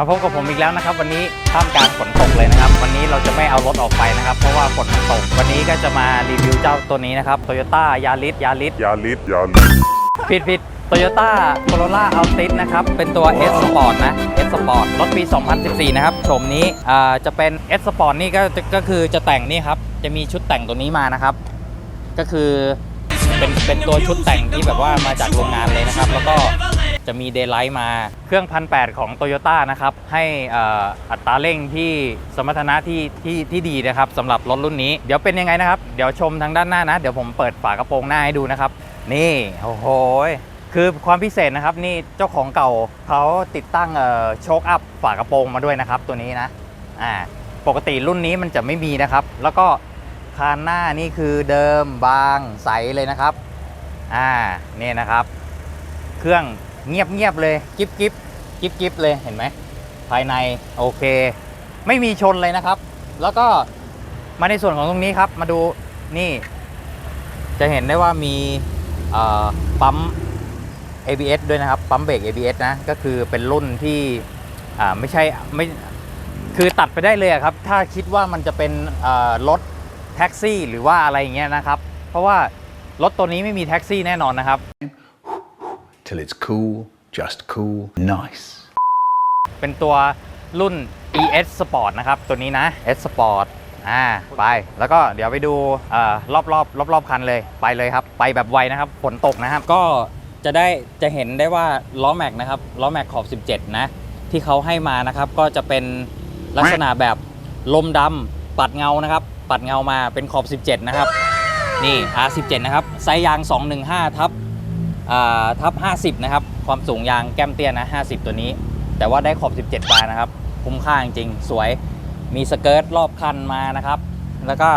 มาพบกับผมอีกแล้วนะครับ วันนี้ท่ามกลางฝนตกเลยนะครับ วันนี้เราจะไม่เอารถออกไปนะครับ เพราะว่าฝนมันตก วันนี้ก็จะมารีวิวเจ้าตัวนี้นะครับ Toyota Yaris Yaris ยาลิสยาลิสผิดผิด Toyota Corolla Altis นะครับ เป็นตัว S Sport นะ S Sport รถปี 2014 นะครับโฉมนี้อ่าจะเป็น S Sport นี่ก็ก็คือจะแต่งนี่ครับ จะมีชุดแต่งตัวนี้มานะครับ ก็คือเป็นเป็นตัวชุดแต่งที่แบบว่ามาจากโรงงานเลยนะครับ แล้วก็ จะมีเด y l ไลท์มา เครื่องพันแของ Toyota นะครับ ให้อัตราเร่งที่สมรรถนะที่ที่ที่ดีนะครับสำหรับรถรุ่นนี้ เดี๋ยวเป็นยังไงนะครับ เดี๋ยวชมทางด้านหน้านะ เดี๋ยวผมเปิดฝากระโปรงหน้าให้ดูนะครับ นี่โอ้โหคือความพิเศษนะครับนี่เจ้าของเก่าเขาติดตั้งเอ่อโชคอัพฝากระโปรงมาด้วยนะครับ ตัวนี้นะอ่าปกติรุ่นนี้มันจะไม่มีนะครับ แล้วก็คานหน้านี่คือเดิมบางใสเลยนะครับ อ่านี่นะครับ เครื่อง เงียบเงียบๆเลยกิ๊บกิ๊บกิ๊บกิ๊บเลยเห็นไหมภายในโอเค ไม่มีชนเลยนะครับ แล้วก็มาในส่วนของตรงนี้ครับมาดูนี่จะเห็นได้ว่ามีปั๊ม ABS ด้วยนะครับ ปั๊มเบรก ABS นะ ก็คือเป็นรุ่นที่ไม่ใช่ไม่คือตัดไปได้เลยครับ ถ้าคิดว่ามันจะเป็นรถแท็กซี่หรือว่าอะไรอย่างเงี้ยนะครับ เพราะว่ารถตัวนี้ไม่มีแท็กซี่แน่นอนนะครับ till it's cool, just cool, nice. เป็นตัวรุ่น ES Sport นะครับ ตัวนี้นะ S Sport อ่าไปแล้วก็เดี๋ยวไปดูอรอบรอบรอบรอบคันเลยไปเลยครับ ไปแบบไวนะครับฝนตกนะครับ ก็จะได้จะเห็นได้ว่าล้อแม็กนะครับล้อแม็กขอบ 17 นะ ที่เขาให้มานะครับก็จะเป็นลักษณะแบบลมดำปัดเงานะครับ ปัดเงามาเป็นขอบ 17 นะครับ นี่ R17 นะครับไซส์ยาง 215 ทับอ่า ทับ 50 นะครับ ความสูงยางแก้มเตี้ยนะ 50 ตัวนี้ แต่ว่าได้ขอบ 17 บาร์นะครับ คุ้มค่าจริงๆสวย มีสเกิร์ตรอบคันมานะครับ แล้วก็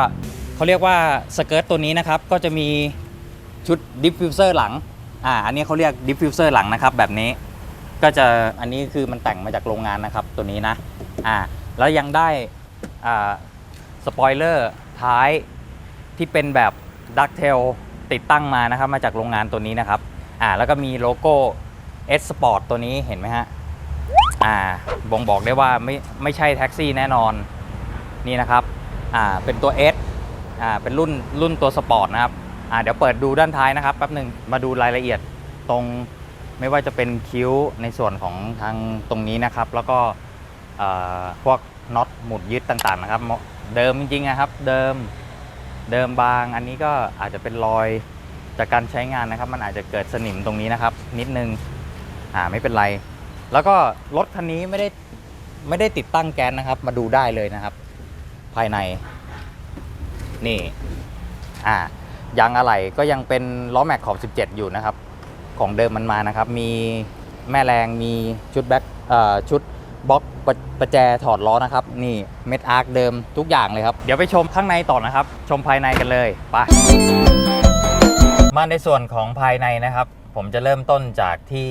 เขาเรียกว่าสเกิร์ตตัวนี้นะครับ ก็จะมีชุดดิฟฟิวเซอร์หลัง อ่า อันนี้เขาเรียกดิฟฟิวเซอร์หลังนะครับ แบบนี้ ก็จะ อันนี้คือมันแต่งมาจากโรงงานนะครับ ตัวนี้นะ อ่า แล้วยังได้ อ่า สปอยเลอร์ท้ายที่เป็นแบบดักเทลติดตั้งมานะครับ มาจากโรงงานตัวนี้นะครับ อ่าแล้วก็มีโลโก้ S Sport ตัวนี้เห็นไหมฮะอ่าบ่งบอกได้ว่าไม่ไม่ใช่แท็กซี่แน่นอนนี่นะครับอ่าเป็นตัว S อ่าเป็นรุ่นรุ่นตัวสปอร์ตนะครับอ่าเดี๋ยวเปิดดูด้านท้ายนะครับแป๊บหนึ่งมาดูรายละเอียดตรงไม่ว่าจะเป็นคิ้วในส่วนของทางตรงนี้นะครับ แล้วก็เอ่อพวกน็อตหมุดยึดต่างๆนะครับ เดิมจริงๆนะครับ เดิมเดิมบางอันนี้ก็อาจจะเป็นรอย จากการใช้งานนะครับ มันอาจจะเกิดสนิมตรงนี้นะครับ นิดนึงอ่าไม่เป็นไร แล้วก็รถคันนี้ไม่ได้ไม่ได้ติดตั้งแก๊สนะครับ มาดูได้เลยนะครับ ภายใน นี่อ่ายางอะไหล่ก็ยังเป็นล้อแม็กขอบ 17 อยู่นะครับ ของเดิมมันมานะครับ มีแม่แรงมีชุดแบ็คเอ่อชุดบล็อกประประแจถอดล้อนะครับ นี่เม็ดอาร์คเดิมทุกอย่างเลยครับ เดี๋ยวไปชมข้างในต่อนะครับ ชมภายในกันเลยไป มาในส่วนของภายในนะครับ ผมจะเริ่มต้นจากที่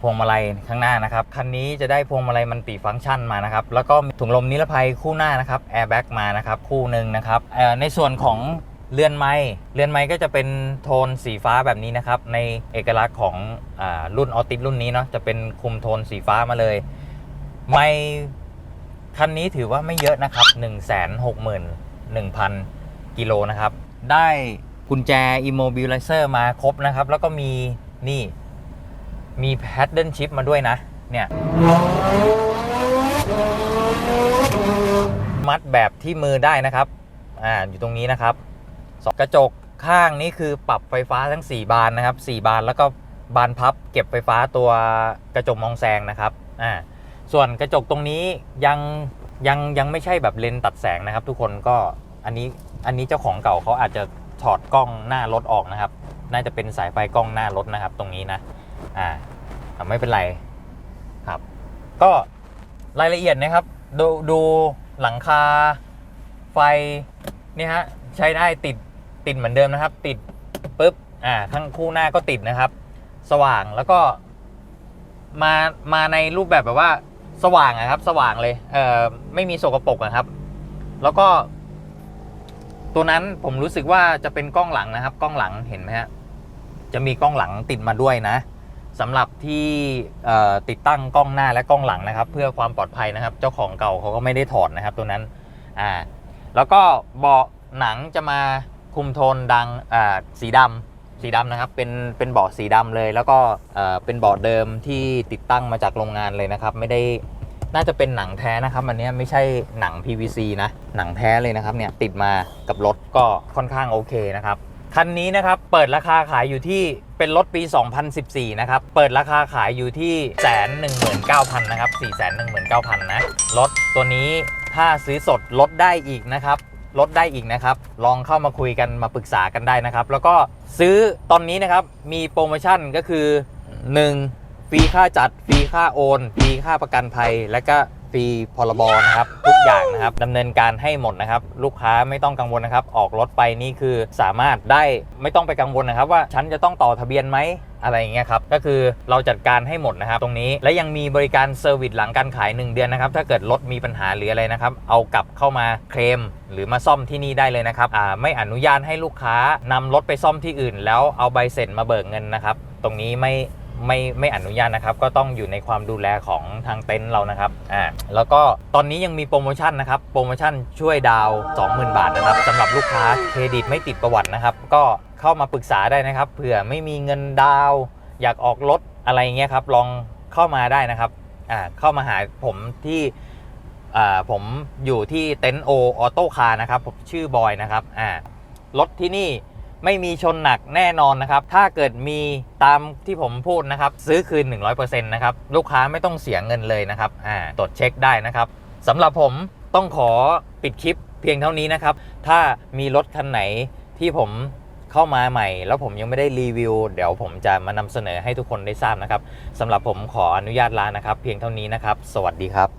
พวงมาลัยข้างหน้านะครับ คันนี้จะได้พวงมาลัยมันติฟังก์ชันมานะครับ แล้วก็ถุงลมนิรภัยคู่หน้านะครับแอร์แบ็กมานะครับคู่หนึ่งนะครับในส่วนของเรือนไม้เรือนไม้ก็จะเป็นโทนสีฟ้าแบบนี้นะครับ ในเอกลักษณ์ของอรุ่นออติสรุ่นนี้เนาะจะเป็นคุมโทนสีฟ้ามาเลย ไม่คันนี้ถือว่าไม่เยอะนะครับ 1 6 1 0 0 0 กิโลนะครับ ได้ กุญแจ immobilizer มาครบนะครับ แล้วก็มีนี่มี paddle shift มาด้วยนะ เนี่ย มัดแบบที่มือได้นะครับ อ่า อยู่ตรงนี้นะครับสองกระจกข้างนี่คือปรับไฟฟ้าทั้ง 4 บานนะครับ 4 บานแล้วก็บานพับเก็บไฟฟ้าตัวกระจกมองแซงนะครับ อ่า ส่วนกระจกตรงนี้ยังยังยังไม่ใช่แบบเลนตัดแสงนะครับ ทุกคนก็อันนี้อันนี้เจ้าของเก่าเขาอาจจะ ถอดกล้องหน้ารถออกนะครับ น่าจะเป็นสายไฟกล้องหน้ารถนะครับ ตรงนี้นะอ่าไม่เป็นไรครับ ก็รายละเอียดนะครับ ดูดูหลังคาไฟนี่ฮะใช้ได้ติดติดเหมือนเดิมนะครับ ติดปุ๊บอ่าทั้งคู่หน้าก็ติดนะครับ สว่างแล้วก็มามาในรูปแบบแบบว่าสว่างอะครับ สว่างเลยเอ่อไม่มีโสกปรกอะครับ แล้วก็ ตัวนั้นผมรู้สึกว่าจะเป็นกล้องหลังนะครับ กล้องหลังเห็นไหมฮะจะมีกล้องหลังติดมาด้วยนะสำหรับที่ติดตั้งกล้องหน้าและกล้องหลังนะครับ เพื่อความปลอดภัยนะครับ เจ้าของเก่าเขาก็ไม่ได้ถอดนะครับ ตัวนั้นอ่าแล้วก็เบาะหนังจะมาคุมโทนดังอ่าสีดำสีดำนะครับ เป็นเป็นเบาะสีดำเลย แล้วก็อ่อเป็นเบาะเดิมที่ติดตั้งมาจากโรงงานเลยนะครับ ไม่ได้ น่าจะเป็นหนังแท้นะครับอันนี้ไม่ใช่หนัง PVC นะ หนังแท้เลยนะครับเนี่ยติดมากับรถก็ค่อนข้างโอเคนะครับคันนี้นะครับเปิดราคาขายอยู่ที่เป็นรถปี 2014 นะครับ เปิดราคาขายอยู่ที่แสนหนึ่งหมื่นเก้าพันนะครับ4 1 9 0 0 0นะรถตัวนี้ถ้าซื้อสดลดได้อีกนะครับลดได้อีกนะครับ ลองเข้ามาคุยกันมาปรึกษากันได้นะครับ แล้วก็ซื้อตอนนี้นะครับมีโปรโมชั่นก็คือ 1. ฟรีค่าจัดฟรีค่าโอนฟรีค่าประกันภัย และก็ฟรีพรบนะครับ ทุกอย่างนะครับดำเนินการให้หมดนะครับ ลูกค้าไม่ต้องกังวลนะครับ ออกรถไปนี่คือสามารถได้ไม่ต้องไปกังวลนะครับ ว่าฉันจะต้องต่อทะเบียนไหมอะไรอย่างเงี้ยครับก็คือเราจัดการให้หมดนะครับ ตรงนี้และยังมีบริการเซอร์วิสหลังการขาย 1 เดือนนะครับ ถ้าเกิดรถมีปัญหาหรืออะไรนะครับ เอากลับเข้ามาเคลมหรือมาซ่อมที่นี่ได้เลยนะครับอ่าไม่อนุญาตให้ลูกค้านำรถไปซ่อมที่อื่น แล้วเอาใบเสร็จมาเบิกเงินนะครับ ตรงนี้ไม่ ไม่ไม่อนุญาตนะครับ ก็ต้องอยู่ในความดูแลของทางเต็นท์เรานะครับอ่าแล้วก็ตอนนี้ยังมีโปรโมชั่นนะครับโปรโมชั่นช่วยดาว 20,000 บาทนะครับสำหรับลูกค้าเครดิตไม่ติดประวัตินะครับ ก็เข้ามาปรึกษาได้นะครับเผื่อไม่มีเงินดาว อยากออกรถอะไรเงี้ยครับลองเข้ามาได้นะครับอ่าเข้ามาหาผมที่อ่าผมอยู่ที่เต็นท์โอออโต้คาร์นะครับผมชื่อบอยนะครับอ่ารถที่นี่ ไม่มีชนหนักแน่นอนนะครับถ้าเกิดมีตามที่ผมพูดนะครับซื้อคืน 100%นะครับลูกค้าไม่ต้องเสียเงินเลยนะครับอ่าตรวจเช็คได้นะครับสำหรับผมต้องขอปิดคลิปเพียงเท่านี้นะครับ ถ้ามีรถคันไหนที่ผมเข้ามาใหม่ แล้วผมยังไม่ได้รีวิว เดี๋ยวผมจะมานำเสนอให้ทุกคนได้ทราบนะครับสำหรับผมขออนุญาตลานะครับ เพียงเท่านี้นะครับ สวัสดีครับ